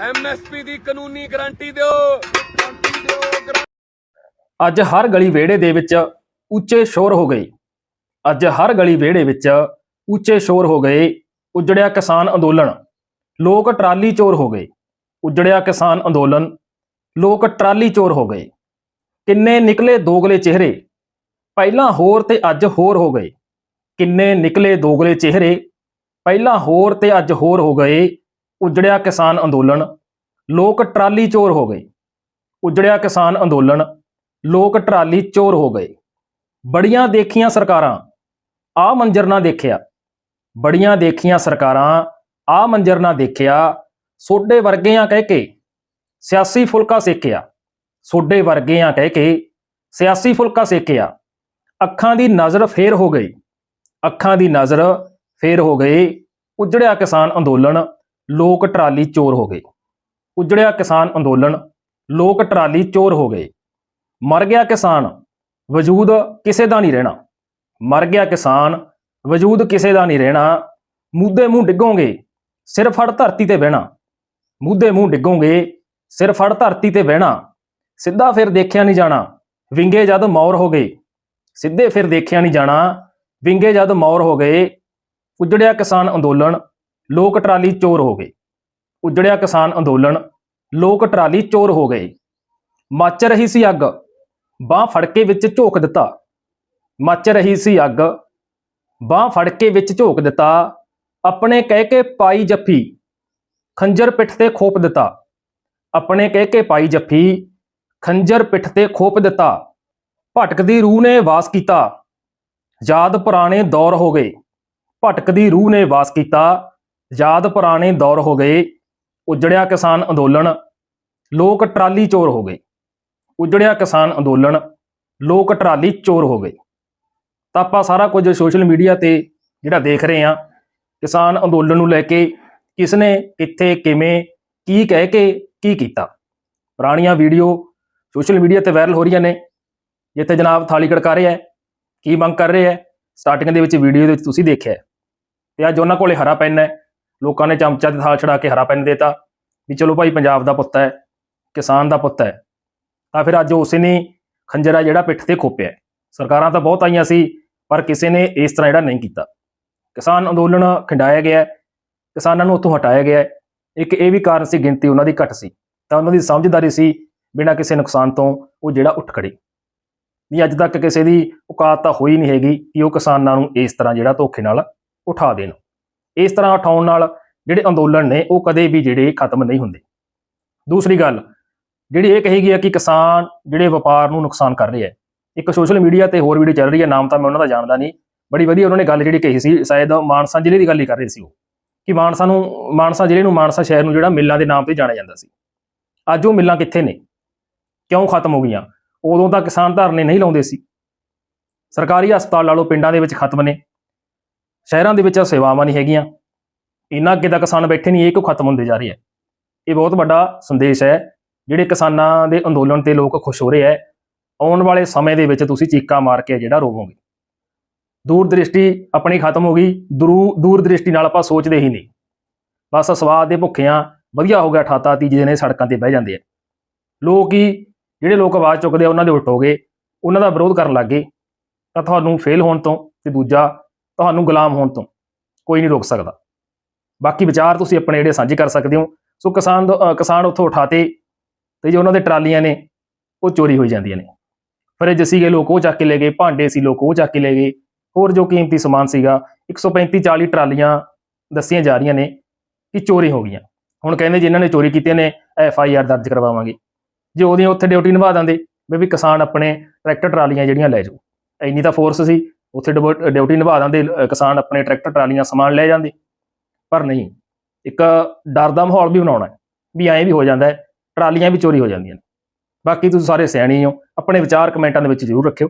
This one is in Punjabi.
ਐਮਐਸਪੀ ਦੀ ਕਾਨੂੰਨੀ ਗਾਰੰਟੀ ਦਿਓ। ਅੱਜ ਹਰ ਗਲੀ ਵਿਹੜੇ ਦੇ ਵਿੱਚ ਉੱਚੇ ਸ਼ੋਰ ਹੋ ਗਏ। ਅੱਜ ਹਰ ਗਲੀ ਵਿਹੜੇ ਵਿੱਚ ਉੱਚੇ ਸ਼ੋਰ ਹੋ ਗਏ। ਉਜੜਿਆ ਕਿਸਾਨ ਅੰਦੋਲਨ। ਲੋਕ ਟਰਾਲੀ ਚੋਰ ਹੋ ਗਏ। ਉਜੜਿਆ ਕਿਸਾਨ ਅੰਦੋਲਨ। ਲੋਕ ਟਰਾਲੀ ਚੋਰ ਹੋ ਗਏ। ਕਿੰਨੇ ਨਿਕਲੇ ਦੋਗਲੇ ਚਿਹਰੇ। ਪਹਿਲਾਂ ਹੋਰ ਤੇ ਅੱਜ ਹੋਰ ਹੋ ਗਏ। ਕਿੰਨੇ ਨਿਕਲੇ ਦੋਗਲੇ ਚਿਹਰੇ। ਪਹਿਲਾਂ ਹੋਰ ਤੇ ਅੱਜ ਹੋਰ ਹੋ ਗਏ। ਉਜੜਿਆ ਕਿਸਾਨ ਅੰਦੋਲਨ, ਲੋਕ ਟਰਾਲੀ ਚੋਰ ਹੋ ਗਏ। ਉਜੜਿਆ ਕਿਸਾਨ ਅੰਦੋਲਨ, ਲੋਕ ਟਰਾਲੀ ਚੋਰ ਹੋ ਗਏ। ਬੜੀਆਂ ਦੇਖੀਆਂ ਸਰਕਾਰਾਂ, ਆ ਮੰਜ਼ਰ ਨਾ ਦੇਖਿਆ। ਬੜੀਆਂ ਦੇਖੀਆਂ ਸਰਕਾਰਾਂ, ਆ ਮੰਜ਼ਰ ਨਾ ਦੇਖਿਆ। ਸੋਡੇ ਵਰਗਿਆਂ ਕਹਿ ਕੇ ਸਿਆਸੀ ਫੁਲਕਾ ਸੇਕਿਆ। ਸੋਡੇ ਵਰਗਿਆਂ ਕਹਿ ਕੇ ਸਿਆਸੀ ਫੁਲਕਾ ਸੇਕਿਆ। ਅੱਖਾਂ ਦੀ ਨਜ਼ਰ ਫੇਰ ਹੋ ਗਈ। ਅੱਖਾਂ ਦੀ ਨਜ਼ਰ ਫੇਰ ਹੋ ਗਈ। ਉਜੜਿਆ ਕਿਸਾਨ ਅੰਦੋਲਨ ਲੋਕ ਟਰਾਲੀ ਚੋਰ ਹੋ ਗਏ। ਉਜੜਿਆ ਕਿਸਾਨ ਅੰਦੋਲਨ, ਲੋਕ ਟਰਾਲੀ ਚੋਰ ਹੋ ਗਏ। ਮਰ ਗਿਆ ਕਿਸਾਨ, ਵਜੂਦ ਕਿਸੇ ਦਾ ਨਹੀਂ ਰਹਿਣਾ। ਮਰ ਗਿਆ ਕਿਸਾਨ, ਵਜੂਦ ਕਿਸੇ ਦਾ ਨਹੀਂ ਰਹਿਣਾ। ਮੂਧੇ ਮੂੰਹ ਡਿੱਗੋਗੇ, ਸਿਰ ਫੜ ਧਰਤੀ ਤੇ ਬਹਿਣਾ। ਮੂਧੇ ਮੂੰਹ ਡਿੱਗੋਗੇ, ਸਿਰ ਫੜ ਧਰਤੀ ਤੇ ਬਹਿਣਾ। ਸਿੱਧਾ ਫਿਰ ਦੇਖਿਆ ਨਹੀਂ ਜਾਣਾ, ਵਿੰਗੇ ਜਦ ਮੌਰ ਹੋ ਗਏ। ਸਿੱਧੇ ਫਿਰ ਦੇਖਿਆ ਨਹੀਂ ਜਾਣਾ, ਵਿੰਗੇ ਜਦ ਮੌਰ ਹੋ ਗਏ। ਉਜੜਿਆ ਕਿਸਾਨ ਅੰਦੋਲਨ ਲੋਕ ਟਰਾਲੀ ਚੋਰ ਹੋ ਗਏ। ਉਜੜਿਆ ਕਿਸਾਨ ਅੰਦੋਲਨ, ਲੋਕ ਟਰਾਲੀ ਚੋਰ ਹੋ ਗਏ। ਮੱਚ ਰਹੀ ਸੀ ਅੱਗ, ਬਾਹ ਫੜ ਕੇ ਵਿੱਚ ਝੋਕ ਦਿੱਤਾ। ਮੱਚ ਰਹੀ ਸੀ ਅੱਗ, ਬਾਹ ਫੜ ਕੇ ਵਿੱਚ ਝੋਕ ਦਿੱਤਾ। ਆਪਣੇ ਕਹਿ ਕੇ ਪਾਈ ਜੱਫੀ, ਖੰਜਰ ਪਿੱਠ ਤੇ ਖੋਪ ਦਿੱਤਾ। ਆਪਣੇ ਕਹਿ ਕੇ ਪਾਈ ਜੱਫੀ, ਖੰਜਰ ਪਿੱਠ ਤੇ ਖੋਪ ਦਿੱਤਾ। ਭਟਕਦੀ ਰੂਹ ਨੇ ਵਾਸ ਕੀਤਾ। ਯਾਦ ਪੁਰਾਣੇ ਦੌਰ ਹੋ ਗਏ। ਭਟਕਦੀ ਰੂਹ ਨੇ ਵਾਸ ਕੀਤਾ। ਯਾਦ ਪੁਰਾਣੇ ਦੌਰ ਹੋ ਗਏ, ਉਜੜਿਆ ਕਿਸਾਨ ਅੰਦੋਲਨ, ਲੋਕ ਟਰਾਲੀ ਚੋਰ ਹੋ ਗਏ। ਉਜੜਿਆ ਕਿਸਾਨ ਅੰਦੋਲਨ, ਲੋਕ ਟਰਾਲੀ ਚੋਰ ਹੋ ਗਏ। ਤਾਂ ਆਪਾਂ ਸਾਰਾ ਕੁਝ ਸੋਸ਼ਲ ਮੀਡੀਆ ਤੇ ਜਿਹੜਾ ਦੇਖ ਰਹੇ ਆ ਕਿਸਾਨ ਅੰਦੋਲਨ ਨੂੰ ਲੈ ਕੇ ਕਿਸਨੇ ਕਿੱਥੇ, ਕਿਵੇਂ, ਕੀ ਕਹਿ ਕੇ, ਕੀ ਕੀਤਾ। ਪੁਰਾਣੀਆਂ ਵੀਡੀਓ ਸੋਸ਼ਲ ਮੀਡੀਆ ਤੇ ਵਾਇਰਲ ਹੋ ਰਹੀਆਂ ਨੇ। ਜਿੱਥੇ ਜਨਾਬ ਥਾਲੀ ਖੜਕਾ ਰਿਹਾ ਹੈ, ਕੀ ਮੰਗ ਕਰ ਰਿਹਾ ਹੈ ਸਟਾਰਟਿੰਗ ਦੇ ਵਿੱਚ ਵੀਡੀਓ ਦੇ ਵਿੱਚ ਤੁਸੀਂ ਦੇਖਿਆ ਹੈ। ਤੇ ਅੱਜ ਉਹਨਾਂ ਕੋਲੇ ਹਰਾ ਪੈਨ ਹੈ। ਲੋਕਾਂ ਨੇ ਚਮਚਾ ਤੇ ਥਾਲ ਛੜਾ ਕੇ ਹਰਾ ਪੈਨ ਦੇਤਾ ਵੀ ਚਲੋ ਭਾਈ ਪੰਜਾਬ ਦਾ ਪੁੱਤ ਹੈ, ਕਿਸਾਨ ਦਾ ਪੁੱਤ ਹੈ, ਤਾਂ ਫਿਰ ਅੱਜ ਉਸੇ ਨੇ ਖੰਜਰਾ ਜਿਹੜਾ ਪਿੱਠ ਤੇ ਖੋਪਿਆ ਸਰਕਾਰਾਂ ਤਾਂ ਬਹੁਤ ਆਈਆਂ ਸੀ, ਪਰ ਕਿਸੇ ਨੇ ਇਸ ਤਰ੍ਹਾਂ ਜਿਹੜਾ ਨਹੀਂ ਕੀਤਾ। ਕਿਸਾਨ ਅੰਦੋਲਨ ਖਿੰਡਾਇਆ ਗਿਆ ਕਿਸਾਨਾਂ ਨੂੰ ਉੱਥੋਂ ਹਟਾਇਆ ਗਿਆ ਇੱਕ ਇਹ ਵੀ ਕਾਰਨ ਸੀ, ਗਿਣਤੀ ਉਹਨਾਂ ਦੀ ਘੱਟ ਸੀ। ਤਾਂ ਉਹਨਾਂ ਦੀ ਸਮਝਦਾਰੀ ਸੀ, ਬਿਨਾਂ ਕਿਸੇ ਨੁਕਸਾਨ ਤੋਂ ਉਹ ਜਿਹੜਾ ਉੱਠ ਖੜੀ ਨਹੀਂ ਅੱਜ ਤੱਕ ਕਿਸੇ ਦੀ ਔਕਾਤ ਤਾਂ ਹੋਈ ਨਹੀਂ ਹੈਗੀ ਕਿ ਉਹ ਕਿਸਾਨਾਂ ਨੂੰ ਇਸ ਤਰ੍ਹਾਂ ਜਿਹੜਾ ਧੋਖੇ ਨਾਲ ਉਠਾ ਦੇਣ। ਇਸ ਤਰ੍ਹਾਂ ਉਠਾਉਣ ਨਾਲ ਜਿਹੜੇ ਅੰਦੋਲਨ ਨੇ ਉਹ ਕਦੇ ਵੀ ਜਿਹੜੇ ਖਤਮ ਨਹੀਂ ਹੁੰਦੇ। ਦੂਸਰੀ ਗੱਲ, ਜਿਹੜੀ ਇਹ ਕਹੀ ਗਈ ਹੈ ਕਿ ਕਿਸਾਨ ਜਿਹੜੇ ਵਪਾਰ ਨੂੰ ਨੁਕਸਾਨ ਕਰ ਰਹੇ ਹੈ, ਇੱਕ ਸੋਸ਼ਲ ਮੀਡੀਆ ਤੇ ਹੋਰ ਵੀਡੀਓ ਚੱਲ ਰਹੀ ਹੈ, ਨਾਮ ਤਾਂ ਮੈਂ ਉਹਨਾਂ ਦਾ ਜਾਣਦਾ ਨਹੀਂ, ਬੜੀ ਵਧੀਆ ਉਹਨਾਂ ਨੇ ਗੱਲ ਜਿਹੜੀ ਕਹੀ ਸੀ, ਸ਼ਾਇਦ ਮਾਨਸਾ ਜ਼ਿਲ੍ਹੇ ਦੀ ਗੱਲ ਹੀ ਕਰ ਰਹੇ ਸੀ ਉਹ, ਕਿ ਮਾਨਸਾ ਨੂੰ, ਮਾਨਸਾ ਜ਼ਿਲ੍ਹੇ ਨੂੰ, ਮਾਨਸਾ ਸ਼ਹਿਰ ਨੂੰ ਜਿਹੜਾ ਮਿੱਲਾਂ ਦੇ ਨਾਮ ਤੇ ਜਾਣਿਆ ਜਾਂਦਾ ਸੀ। ਅੱਜ ਉਹ ਮਿੱਲਾਂ ਕਿੱਥੇ ਨੇ? ਕਿਉਂ ਖਤਮ ਹੋ ਗਈਆਂ? ਉਦੋਂ ਤਾਂ ਕਿਸਾਨ ਧਰਨੇ ਨਹੀਂ ਲਾਉਂਦੇ ਸੀ। ਸਰਕਾਰੀ ਹਸਪਤਾਲ ਲਾ ਲਓ ਪਿੰਡਾਂ ਦੇ ਵਿੱਚ ਖਤਮ ਨੇ। ਸ਼ਹਿਰਾਂ ਦੇ ਵਿੱਚ ਆਹ ਸੇਵਾਵਾਂ ਨਹੀਂ ਹੈਗੀਆਂ। ਇੰਨਾ ਅੱਗੇ ਤੱਕ ਕਿਸਾਨ ਬੈਠੇ ਨਹੀਂ, ਇਹ ਕਿਉਂ ਖਤਮ ਹੁੰਦੇ ਜਾ ਰਹੀ ਹੈ ਇਹ ਬਹੁਤ ਵੱਡਾ ਸੰਦੇਸ਼ ਹੈ, ਜਿਹੜੇ ਕਿਸਾਨਾਂ ਦੇ ਅੰਦੋਲਨ ਤੇ ਲੋਕ ਖੁਸ਼ ਹੋ ਰਹੇ ਹੈ ਆਉਣ ਵਾਲੇ ਸਮੇਂ ਦੇ ਵਿੱਚ ਤੁਸੀਂ ਚੀਕਾਂ ਮਾਰ ਕੇ ਜਿਹੜਾ ਰੋਵੋਗੇ। ਦੂਰ ਦ੍ਰਿਸ਼ਟੀ ਆਪਣੀ ਖਤਮ ਹੋ ਗਈ, ਦੂਰ ਦੂਰ ਦ੍ਰਿਸ਼ਟੀ ਨਾਲ ਆਪਾਂ ਸੋਚਦੇ ਹੀ ਨਹੀਂ। ਬਸ ਸਵਾਦ ਦੇ ਭੁੱਖੇ ਭੁੱਖਿਆਂ ਵਧੀਆ ਹੋ ਗਿਆ ਠਾਤਾ ਤੀਜੇ ਨੇ ਸੜਕਾਂ ਤੇ ਬਹਿ ਜਾਂਦੇ ਆ। ਲੋਕ ਹੀ, ਜਿਹੜੇ ਲੋਕ ਆਵਾਜ਼ ਚੁੱਕਦੇ ਆ, ਉਹਨਾਂ ਦੇ ਉਲਟ ਹੋ ਗਏ। ਉਹਨਾਂ ਦਾ ਵਿਰੋਧ ਕਰਨ ਲੱਗ ਗਏ। ਤਾਂ ਤੁਹਾਨੂੰ ਫੇਲ ਹੋਣ ਤੋਂ ਤੇ ਦੂਜਾ ਤੁਹਾਨੂੰ ਗੁਲਾਮ ਹੋਣ ਤੋਂ ਕੋਈ ਨਹੀਂ ਰੋਕ ਸਕਦਾ। ਬਾਕੀ ਵਿਚਾਰ ਤੁਸੀਂ ਆਪਣੇ ਜਿਹੜੇ ਸਾਂਝੇ ਕਰ ਸਕਦੇ ਹੋ। ਸੋ ਕਿਸਾਨ ਦੋ- ਕਿਸਾਨ ਉੱਥੋਂ ਉਠਾਤੇ ਤੇ ਜੋ ਉਹਨਾਂ ਦੇ ਟਰਾਲੀਆਂ ਨੇ, ਉਹ ਚੋਰੀ ਹੋਈ ਜਾਂਦੀਆਂ ਨੇ। ਫਰਿੱਜ ਸੀਗੇ ਲੋਕ, ਉਹ ਚੱਕ ਕੇ ਲੈ ਗਏ। ਭਾਂਡੇ ਸੀ ਲੋਕ, ਉਹ ਚੱਕ ਕੇ ਲੈ ਗਏ। ਹੋਰ ਜੋ ਕੀਮਤੀ ਸਮਾਨ ਸੀਗਾ 135 40 ਟਰਾਲੀਆਂ ਦੱਸੀਆਂ ਜਾ ਰਹੀਆਂ ਨੇ ਕਿ ਚੋਰੀ ਹੋ ਗਈਆਂ। ਹੁਣ ਕਹਿੰਦੇ ਜਿਨ੍ਹਾਂ ਨੇ ਚੋਰੀ ਕੀਤੀਆਂ ਨੇ, ਐਫ ਆਈ ਆਰ ਦਰਜ ਕਰਵਾਵਾਂਗੇ। ਜੇ ਉਹਦੀਆਂ ਉੱਥੇ ਡਿਊਟੀ ਨਿਭਾ ਦਿੰਦੇ, ਵੀ ਵੀ ਕਿਸਾਨ ਆਪਣੇ ਟਰੈਕਟਰ ਟਰਾਲੀਆਂ ਜਿਹੜੀਆਂ ਲੈ ਜਾਓ। ਇੰਨੀ ਤਾਂ ਫੋਰਸ ਸੀ ਉੱਥੇ ਡਿਵੋ- ਡਿਊਟੀ ਨਿਭਾ ਦਿੰਦੇ ਕਿਸਾਨ ਆਪਣੇ ਟਰੈਕਟਰ, ਟਰਾਲੀਆਂ ਸਮਾਨ ਲੈ ਜਾਂਦੇ। ਪਰ ਨਹੀਂ, ਇੱਕ ਡਰ ਦਾ ਮਾਹੌਲ ਵੀ ਬਣਾਉਣਾ ਵੀ ਐਂ ਵੀ ਹੋ ਜਾਂਦਾ ਹੈ, ਟਰਾਲੀਆਂ ਵੀ ਚੋਰੀ ਹੋ ਜਾਂਦੀਆਂ ਨੇ। ਬਾਕੀ ਤੁਸੀਂ ਸਾਰੇ ਸਿਆਣੇ ਹੋ, ਆਪਣੇ ਵਿਚਾਰ ਕਮੈਂਟਾਂ ਦੇ ਵਿੱਚ ਜ਼ਰੂਰ ਰੱਖਿਓ।